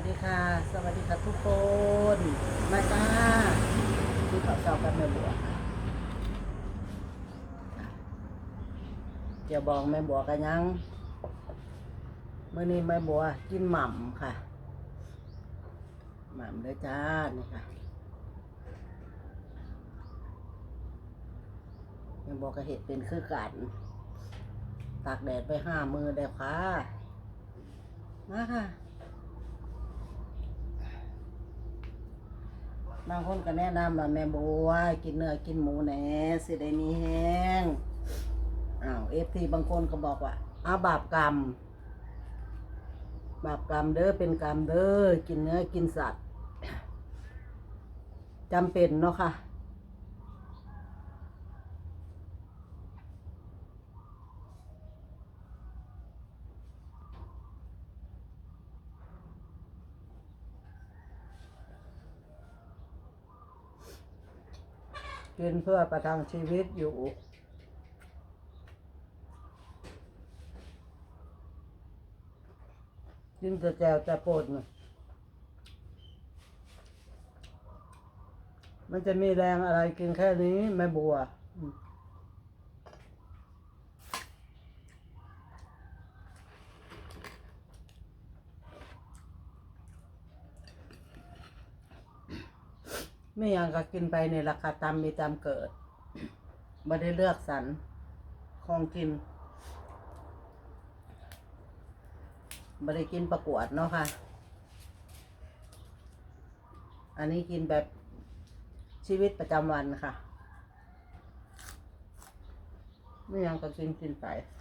วัสดีค่ะ สวัสดีค่ะทุกคน มาจ้าที่เขาเจ้ากันแม่บัวค่ะเดี๋ยวบอกแม่บัวกันยังเมื่อนี้แม่บัวกินหม่ำค่ะ หม่ำเลยจ้านี่ค่ะแม่บัวก็เห็ดเป็นคือกันตากแดดไปห้ามือได้ค่ะมาค่ะ บางคนก็แนะนำว่าแม่บัวกินเนื้อกินหมูแหน่สิได้มีแห้งอ้าวเอฟทีบางคนก็บอกว่าอาบาปกรรม บาปกรรมเด้อเป็นกรรมเด้อกินเนื้อกินสัตว์จำเป็นเนาะค่ะ กินเพื่อประทังชีวิตอยู่ กินแต่แจวแต่ปดนะมันจะมีแรงอะไรกินแค่นี้ไม่บัว ไม่อย่างก็กินไปในราคาตามมีตามเกิดไม่ได้เลือกสรรของกินไม่ได้กินประกวดเนาะค่ะ อันนี้กินแบบชีวิตประจำวันค่ะ ไม่ยังก็กินกินไป แ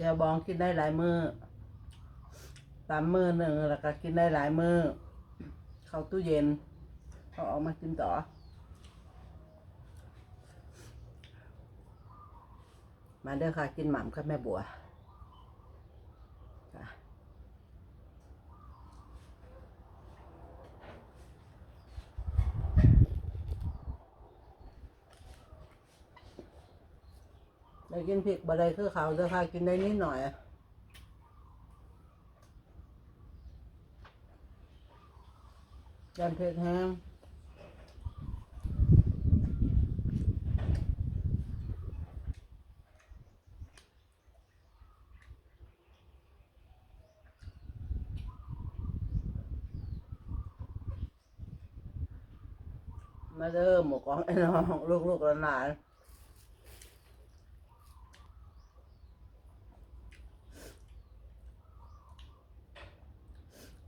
จวบองกินได้หลายมือ้อตามมือหนึ่งแล้วก็กินได้หลายมือ้อเข้าตู้เย็นเขาออกมากินต่อ มาเด้อค่ะกินหม่ำกับแม่บัวค่ะ ได้กินพริกบะไรคือเขาวเด้อค่ะกินได้นิดหน่อยจานเผ็ดแห้งมาเริ่มหมูกรองไอ้น้องลูกๆหลานๆ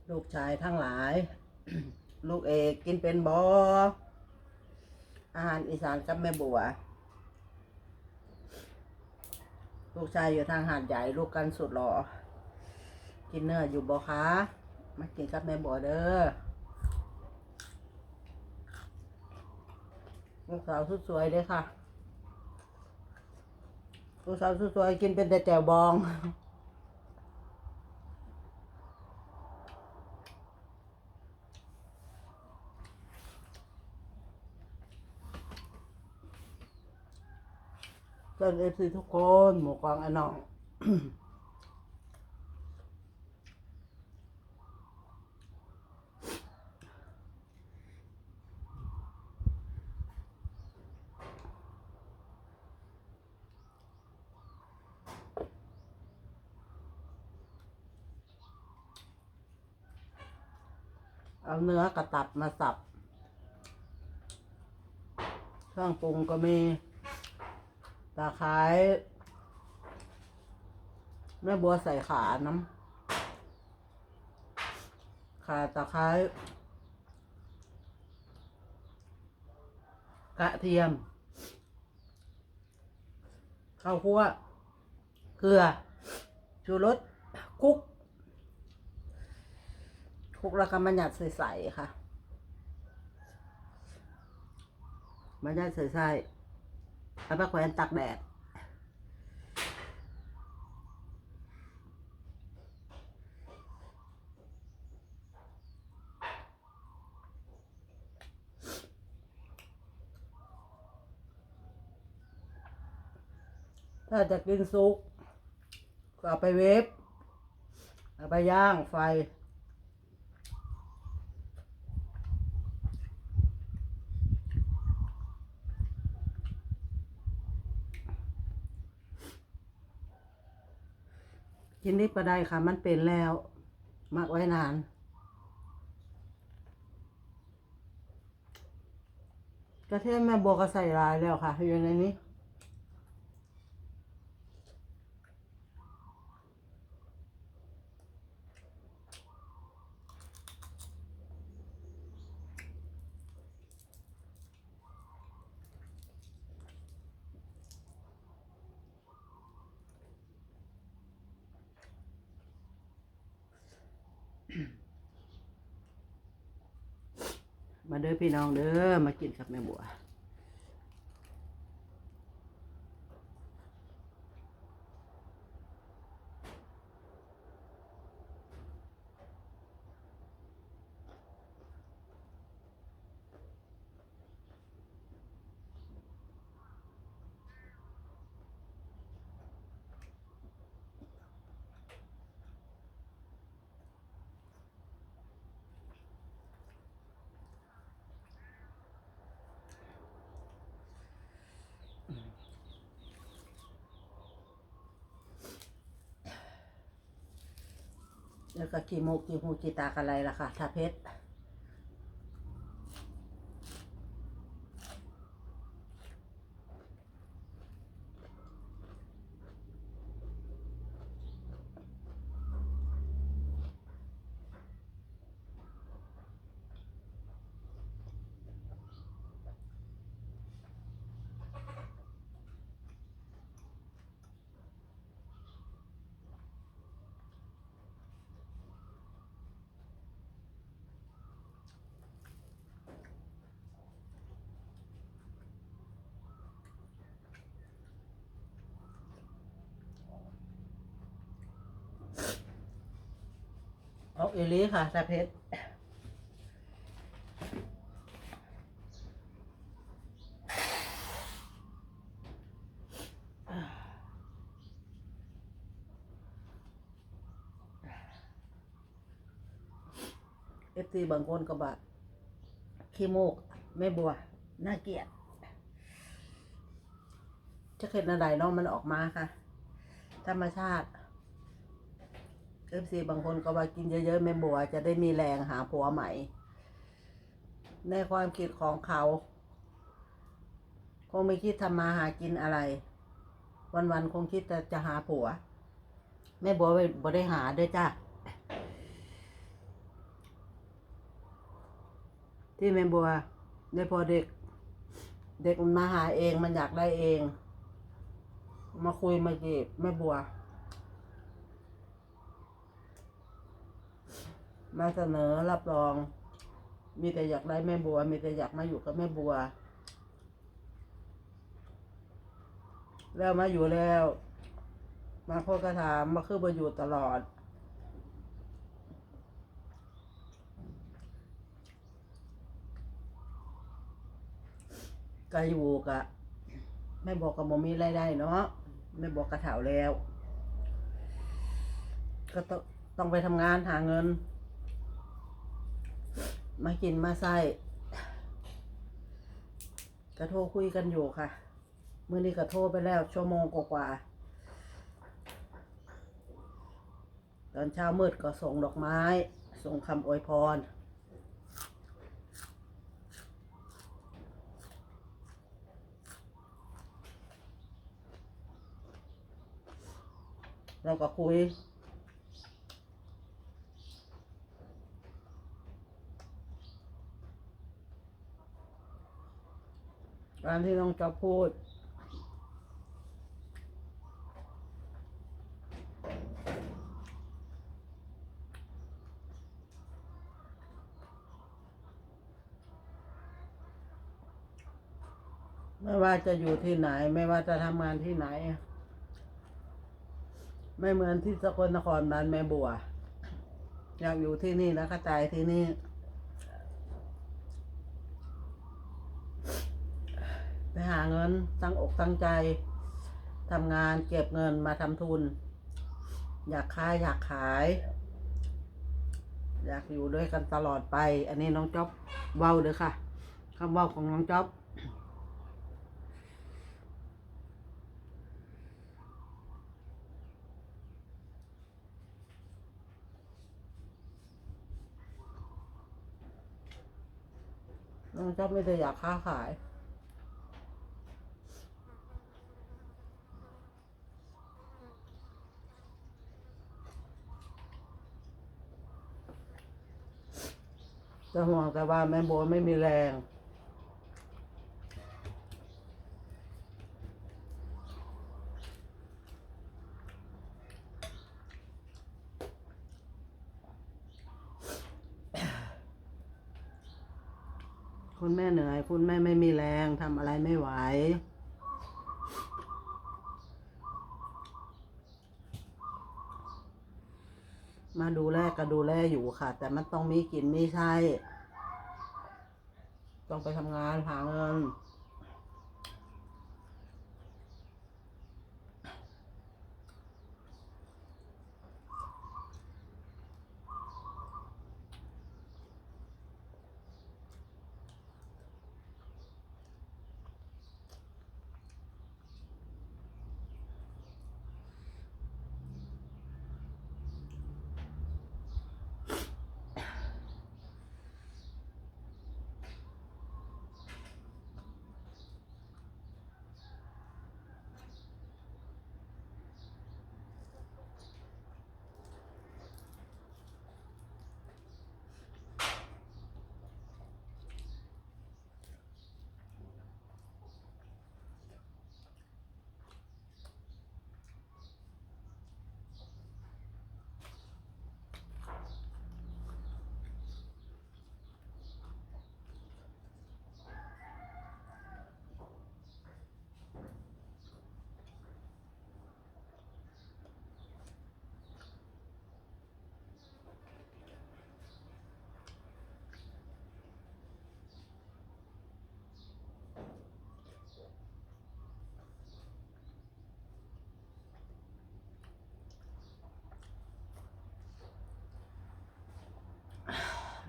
ลูกชายทั้งหลาย ลูกเอกกินเป็นบออาหารอีสานกับแม่บัว ลูกชายอยู่ทางหาดใหญ่ลูกกันสุดหล่อกินเนื้ออยู่บอคะมากินกับแม่บัวเด้อลูกสาวสุดสวยเลยค่ะ ลูกสาวสุดสวยกินเป็นแต่แจ่วบอง เพื่อนเอฟซีทุกคน หมู่กวางไอ้น้องเอาเนื้อกระตับมาสับ เครื่องปรุงก็มี ตะไคร้แม่บัวใส่ขาน้ำขาตะไคร้กระเทียม ข้าวคั่ว เกลือ ชูรสคุก คุกแล้วก็มาหยัดใส่ๆค่ะมาได้ใส่ไส้ เอาไปแขวนตักแดดถ้าจะกินซุกก็เอาไปเวฟเอาไปย่างไฟ กินนิดก็ได้ค่ะ มันเป็นแล้วมักไว้นาน กระเทียมแม่บัวก็ใส่ลายแล้วค่ะอยู่ในนี้ มาเด้อพี่น้องเด้อมากินกับแม่บัว แล้วก็กี่โมกี่หูกี่ตากันอะไรล่ะค่ะทาเพชร เอาเอลีค่ะถ้าเพชรเอฟซีบางคนก็บอกขี้มูกไม่บัวน่าเกลียดจะเห็นอะไรเนาะมันออกมาค่ะ ธรรมชาติ เอฟซีบางคนก็ว่ากินเยอะๆไม่บัวจะได้มีแรงหาผัวใหม่ ในความคิดของเขา คงไม่คิดทำมาหากินอะไร วันๆคงคิดแต่จะหาผัว แม่บัวไม่บ่ได้หาด้วยจ้าที่แม่บัวได้พอเด็ก เด็กมันมาหาเองมันอยากได้เอง มาคุยมาจีบแม่บัว มาเสนอรับรอง มีแต่อยากได้แม่บัว มีแต่อยากมาอยู่กับแม่บัว แล้วมาอยู่แล้ว มาพ่อกระถามมาคือมาอยู่ตลอดก็อยู่กะแม่บอกกับโมมีรายได้เนาะแม่บอกกระเถาแล้ว ก็ต้องต้องไปทำงานหาเงิน มากินมาใส่ก็โทรคุยกันอยู่ค่ะ เมื่อนี้ก็โทรไปแล้วชั่วโมงกว่าๆตอนเช้ามืดก็ส่งดอกไม้ ส่งคำอวยพรเราก็คุยารที่น้องจะพูด ไม่ว่าจะอยู่ที่ไหน ไม่ว่าจะทำงานที่ไหน ไม่เหมือนที่สกลนครบ้านแม่บัว อยากอยู่ที่นี่แล้วก็ใจที่นี่ ไป หาเงินตั้งอกตั้งใจทำงานเก็บเงินมาทำทุน อยากขาอยากขาย อยากอยู่ด้วยกันตลอดไป อันนี้น้องจ๊อบเว้าเด้อค่ะคำเว้าของน้องจ๊อบน้องจ๊อบไม่ได้อยากค้าขาย จะห่วงแต่ว่าแม่โบไม่มีแรง คุณแม่เหนื่อย คุณแม่ไม่มีแรงทำอะไรไม่ไหว มาดูแลก็ดูแลอยู่ค่ะ แต่มันต้องมีกินมีใช้ ต้องไปทำงานหาเงิน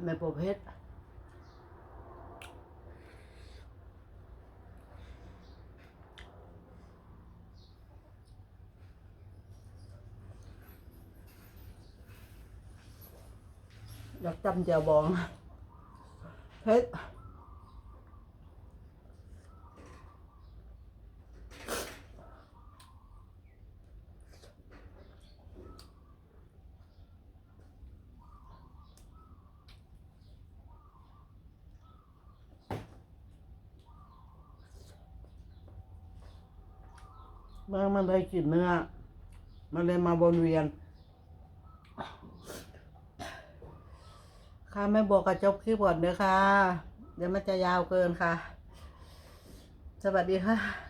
แม่ปเพชรอยากจำเจียวบองเพชร เมื่อมันได้กลินเนื้อ มันเลยมาวนเวียน ค่ะไม่บอกกระจบคลิปก่อนเด้อค่ะ เดี๋ยวมันจะยาวเกินค่ะ สวัสดีค่ะ